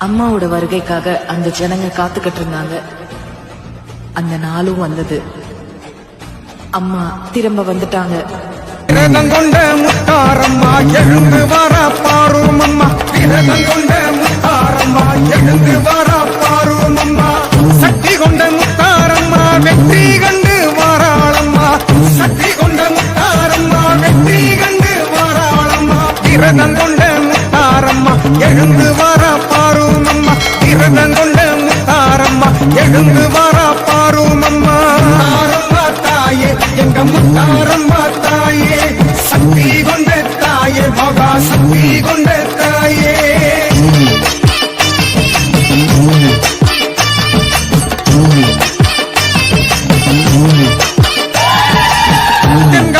அம்மாவோட வருகைக்காக அந்த ஜனங்க காத்துக்கிட்டு இருந்தாங்க அந்த நாளும் வந்தது. அம்மா திரும்ப வந்துட்டாங்க. சக்தி கொண்ட முத்தாரம்மா வெற்றி கொண்ட முத்தாரம்மா வெற்றி கண்டு கொண்ட முத்தாரம்மா எழுந்து இங்கு வரா பாரும் அம்மா தாயே எங்க முத்தாரம்மா தாயே சக்தி கொண்ட தாயே மகா சக்தி கொண்ட தாயே எங்க